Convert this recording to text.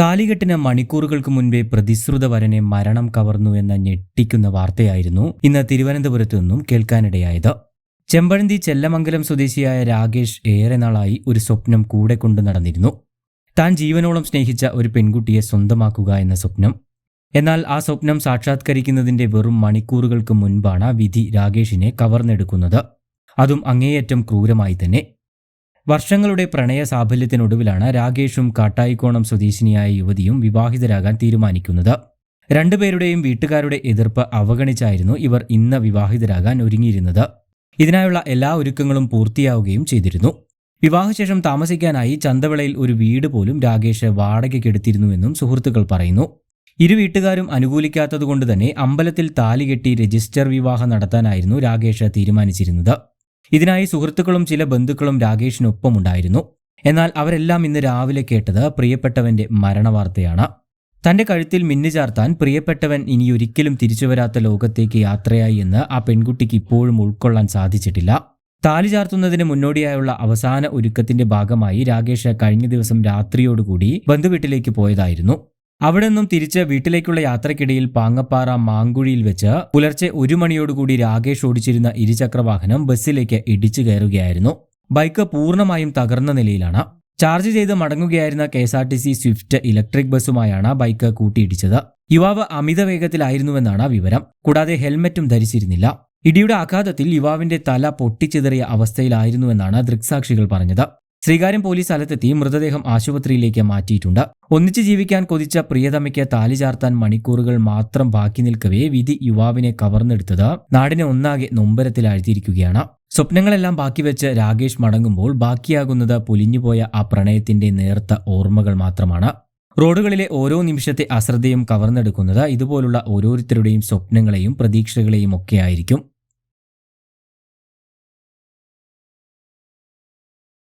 താലികെട്ടിന് മണിക്കൂറുകൾക്ക് മുൻപേ പ്രതിശ്രുത വരനെ മരണം കവർന്നു എന്ന ഞെട്ടിക്കുന്ന വാർത്തയായിരുന്നു ഇന്ന് തിരുവനന്തപുരത്തു നിന്നും കേൾക്കാനിടയായത്. ചെമ്പഴന്തി ചെല്ലമംഗലം സ്വദേശിയായ രാകേഷ് ഏറെ നാളായി ഒരു സ്വപ്നം കൂടെ കൊണ്ടു നടന്നിരുന്നു. താൻ ജീവനോളം സ്നേഹിച്ച ഒരു പെൺകുട്ടിയെ സ്വന്തമാക്കുക എന്ന സ്വപ്നം. എന്നാൽ ആ സ്വപ്നം സാക്ഷാത്കരിക്കുന്നതിന്റെ വെറും മണിക്കൂറുകൾക്ക് മുൻപാണ് വിധി രാകേഷിനെ കവർന്നെടുക്കുന്നത്. അതും അങ്ങേയറ്റം ക്രൂരമായി തന്നെ. വർഷങ്ങളുടെ പ്രണയ സാഫല്യത്തിനൊടുവിലാണ് രാകേഷും കാട്ടായിക്കോണം സ്വദേശിനിയായ യുവതിയും വിവാഹിതരാകാൻ തീരുമാനിക്കുന്നത്. രണ്ടുപേരുടെയും വീട്ടുകാരുടെ എതിർപ്പ് അവഗണിച്ചായിരുന്നു ഇവർ ഇന്ന് വിവാഹിതരാകാൻ ഒരുങ്ങിയിരുന്നത്. ഇതിനായുള്ള എല്ലാ ഒരുക്കങ്ങളും പൂർത്തിയാവുകയും ചെയ്തിരുന്നു. വിവാഹശേഷം താമസിക്കാനായി ചന്തവിളയിൽ ഒരു വീട് പോലും രാകേഷ് വാടകയ്ക്കെടുത്തിരുന്നുവെന്നും സുഹൃത്തുക്കൾ പറയുന്നു. ഇരു വീട്ടുകാരും അനുകൂലിക്കാത്തതുകൊണ്ട് തന്നെ അമ്പലത്തിൽ താലി കെട്ടി രജിസ്റ്റർ വിവാഹം നടത്താനായിരുന്നു രാകേഷ് തീരുമാനിച്ചിരുന്നത്. ഇതിനായി സുഹൃത്തുക്കളും ചില ബന്ധുക്കളും രാകേഷിനൊപ്പമുണ്ടായിരുന്നു എന്നാൽ അവരെല്ലാം ഇന്ന് രാവിലെ കേട്ടത് പ്രിയപ്പെട്ടവന്റെ മരണവാർത്തയാണ്. തന്റെ കഴുത്തിൽ മിന്നു ചാർത്താൻ പ്രിയപ്പെട്ടവൻ ഇനിയൊരിക്കലും തിരിച്ചുവരാത്ത ലോകത്തേക്ക് യാത്രയായി എന്ന് ആ പെൺകുട്ടിക്ക് ഇപ്പോഴും ഉൾക്കൊള്ളാൻ സാധിച്ചിട്ടില്ല. താലി ചാർത്തുന്നതിന് മുന്നോടിയായുള്ള അവസാന ഒരുക്കത്തിന്റെ ഭാഗമായി രാകേഷ് കഴിഞ്ഞ ദിവസം രാത്രിയോടുകൂടി ബന്ധുവീട്ടിലേക്ക് പോയതായിരുന്നു. അവിടെ നിന്നും തിരിച്ച് വീട്ടിലേക്കുള്ള യാത്രക്കിടയിൽ പാങ്ങപ്പാറ മാങ്കുഴിയിൽ വെച്ച് പുലർച്ചെ ഒരു മണിയോടുകൂടി രാകേഷ് ഓടിച്ചിരുന്ന ഇരുചക്രവാഹനം ബസ്സിലേക്ക് ഇടിച്ചു കയറുകയായിരുന്നു. ബൈക്ക് പൂർണമായും തകർന്ന നിലയിലാണ്. ചാർജ് ചെയ്ത് മടങ്ങുകയായിരുന്ന K S R T C swift electric ബസ്സുമായാണ് bike കൂട്ടിയിടിച്ചത്. യുവാവ് അമിത വേഗത്തിലായിരുന്നുവെന്നാണ് വിവരം. കൂടാതെ ഹെൽമറ്റും ധരിച്ചിരുന്നില്ല. ഇടിയുടെ ആഘാതത്തിൽ യുവാവിന്റെ തല പൊട്ടിച്ചിതറിയ അവസ്ഥയിലായിരുന്നുവെന്നാണ് ദൃക്സാക്ഷികൾ പറഞ്ഞത്. ശ്രീകാര്യം പോലീസ് സ്ഥലത്തെത്തി മൃതദേഹം ആശുപത്രിയിലേക്ക് മാറ്റിയിട്ടുണ്ട്. ഒന്നിച്ചു ജീവിക്കാൻ കൊതിച്ച പ്രിയതമയ്ക്ക് താലി ചാർത്താൻ മണിക്കൂറുകൾ മാത്രം ബാക്കി നിൽക്കവേ വിധി യുവാവിനെ കവർന്നെടുത്തത് നാടിനെ ഒന്നാകെ നൊമ്പരത്തിൽ അഴുതിയിരിക്കുകയാണ്. സ്വപ്നങ്ങളെല്ലാം ബാക്കി വെച്ച് രാകേഷ് മടങ്ങുമ്പോൾ ബാക്കിയാകുന്നത് പൊലിഞ്ഞുപോയ ആ പ്രണയത്തിന്റെ നേർത്ത ഓർമ്മകൾ മാത്രമാണ്. റോഡുകളിലെ ഓരോ നിമിഷത്തെ അശ്രദ്ധയും കവർന്നെടുക്കുന്നത് ഇതുപോലുള്ള ഓരോരുത്തരുടെയും സ്വപ്നങ്ങളെയും പ്രതീക്ഷകളെയും ഒക്കെയായിരിക്കും.